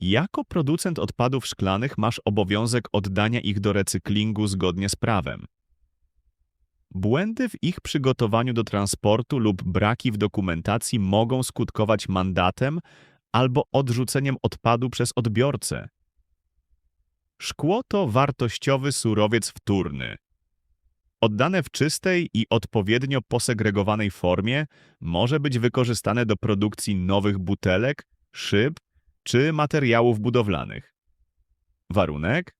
Jako producent odpadów szklanych masz obowiązek oddania ich do recyklingu zgodnie z prawem. Błędy w ich przygotowaniu do transportu lub braki w dokumentacji mogą skutkować mandatem albo odrzuceniem odpadu przez odbiorcę. Szkło to wartościowy surowiec wtórny. Oddane w czystej i odpowiednio posegregowanej formie może być wykorzystane do produkcji nowych butelek, szyb czy materiałów budowlanych. Warunek?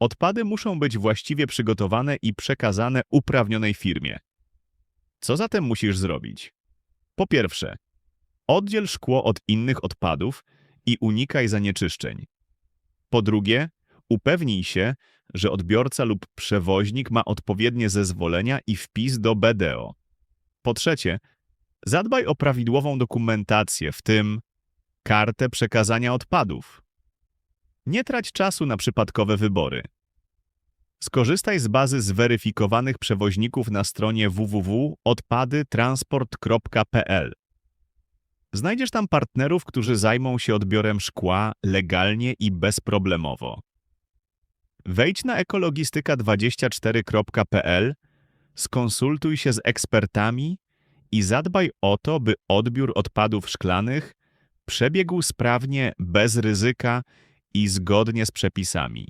Odpady muszą być właściwie przygotowane i przekazane uprawnionej firmie. Co zatem musisz zrobić? Po pierwsze, oddziel szkło od innych odpadów i unikaj zanieczyszczeń. Po drugie, upewnij się, że odbiorca lub przewoźnik ma odpowiednie zezwolenia i wpis do BDO. Po trzecie, zadbaj o prawidłową dokumentację, w tym kartę przekazania odpadów. Nie trać czasu na przypadkowe wybory. Skorzystaj z bazy zweryfikowanych przewoźników na stronie www.odpadytransport.pl. Znajdziesz tam partnerów, którzy zajmą się odbiorem szkła legalnie i bezproblemowo. Wejdź na ekologistyka24.pl, skonsultuj się z ekspertami i zadbaj o to, by odbiór odpadów szklanych przebiegł sprawnie, bez ryzyka i zgodnie z przepisami.